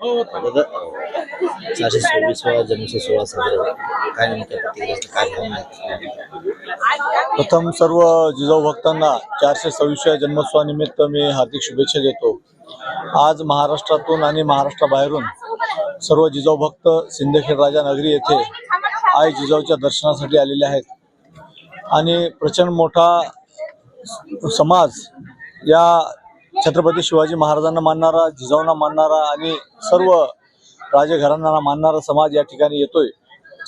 दादा चारशे सव्वीसवा जन्मोत्सव सोळा साजरा काय नेमक्या काय भावना प्रथम सर्व जिजाऊ भक्तांना चारशे सव्वीसव्या जन्मोत्सवानिमित्त मी हार्दिक शुभेच्छा देतो. आज महाराष्ट्रातून आणि महाराष्ट्राबाहेरून सर्व जिजाऊ भक्त सिंदखेड राजा नगरी येथे आई जिजाऊच्या दर्शनासाठी आलेले आहेत. आणि प्रचंड मोठा समाज या छत्रपती शिवाजी महाराजांना मानणारा जिजाऊंना मानणारा आणि सर्व राजघरांना मानणारा समाज या ठिकाणी येतोय.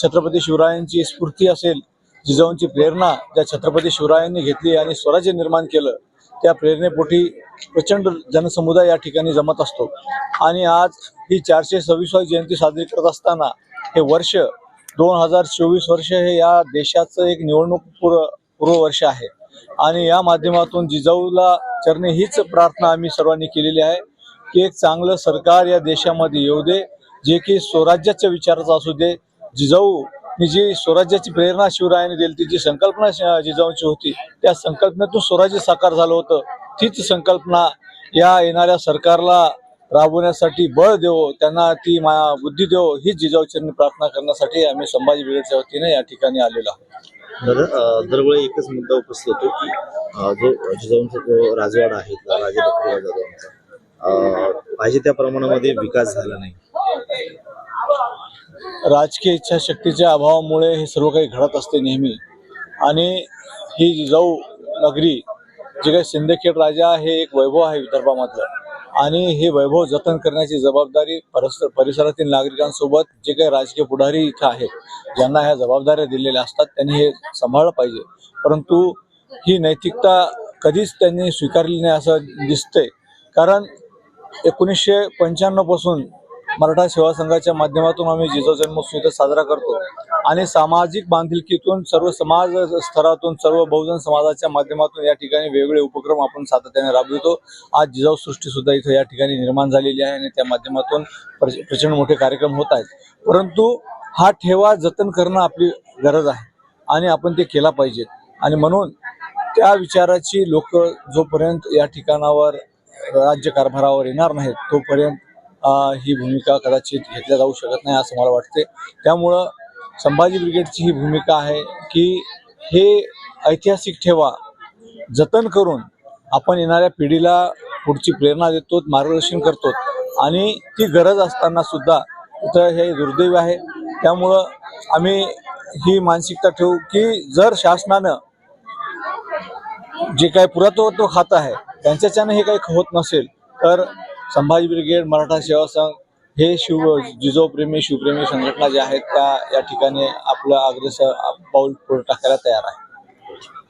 छत्रपती शिवरायांची स्फूर्ती असेल जिजाऊंची प्रेरणा ज्या छत्रपती शिवरायांनी घेतली आणि स्वराज्य निर्माण केलं त्या प्रेरणेपोटी प्रचंड जनसमुदाय या ठिकाणी जमत असतो. आणि आज ही चारशे सव्वीसवी जयंती साजरी करत असताना हे वर्ष दोन हजार चोवीस वर्ष हे या देशाचं एक निवडणूक पूर्व पूर्व वर्ष आहे. आणि या माध्यमातून जिजाऊला चरणी हीच प्रार्थना आम्ही सर्वांनी केलेली आहे की एक चांगलं सरकार या देशामध्ये येऊ दे जे की स्वराज्याच्या विचाराचं असू दे. जिजाऊ जी स्वराज्याची प्रेरणा शिवरायाने दिली ती जी संकल्पना जिजाऊंची जिजाऊची होती त्या संकल्पनेतून स्वराज्य साकार झालं होतं. तीच संकल्पना या येणाऱ्या सरकारला राबवण्यासाठी बळ देव त्यांना ती बुद्धी देवो ही जिजाऊचरणी प्रार्थना करण्यासाठी आम्ही संभाजी ब्रिगेडच्या वतीने या ठिकाणी आलेलो आहोत. दादा दरवेळी एकच मुद्दा उपस्थित होतो की जो जिजाऊंचा जो राजवाडा आहे राजे लक्ष्मण पाहिजे त्या प्रमाणामध्ये विकास झाला नाही. राजकीय इच्छाशक्तीच्या अभावामुळे हे सर्व काही घडत असते नेहमी. आणि ही जिजाऊ नगरी जे काही सिंदखेड राजा हे एक वैभव आहे विदर्भामधलं. आणि हे वैभव जतन करण्याची जबाबदारी परस्पर परिसरातील नागरिकांसोबत जे काही राजकीय पुढारी इथं आहेत ज्यांना ह्या जबाबदाऱ्या दिलेल्या असतात त्यांनी हे सांभाळलं पाहिजे. परंतु ही नैतिकता कधीच त्यांनी स्वीकारली नाही असं दिसतंय. कारण एकोणीसशे पंच्याण्णवपासून मराठा सेवा संघाच्या माध्यमातून आम्ही जिजाऊ जन्मोत्सव इथं साजरा करतो. आणि सामाजिक बांधिलकीतून सर्व समाज स्तरातून सर्व बहुजन समाजाच्या माध्यमातून या ठिकाणी वेगवेगळे उपक्रम आपण सातत्याने राबवितो. आज जिजाऊ सृष्टी सुद्धा इथं या ठिकाणी निर्माण झालेली आहे आणि त्या माध्यमातून प्रच- प्रचंड मोठे कार्यक्रम होत आहेत. परंतु हा ठेवा जतन करणं आपली गरज आहे आणि आपण ते केला पाहिजे. आणि म्हणून त्या विचाराची लोक जोपर्यंत या ठिकाणावर राज्य कारभारावर येणार नाहीत तोपर्यंत ही भूमिका कदाचित घेतल्या जाऊ शकत नाही असं मला वाटते त्यामुळं संभाजी ब्रिगेडची ही भूमिका आहे की हे ऐतिहासिक ठेवा जतन करून आपण येणाऱ्या पिढीला पुढची प्रेरणा देतो मार्गदर्शन करतो. आणि ती गरज असताना सुद्धा इथं हे दुर्दैव आहे. त्यामुळं आम्ही ही मानसिकता ठेवू की जर शासनानं जे काही पुरातत्व खातं आहे त्यांच्याच्यानं हे काही होत नसेल तर संभाजी ब्रिगेड मराठा सेवा संघ हे शिव जिजोप्रेमी शिवप्रेमी संघटना ज्या आहेत त्या या ठिकाणी आपलं अग्रेसर पाऊल पुढे टाकायला तयार आहे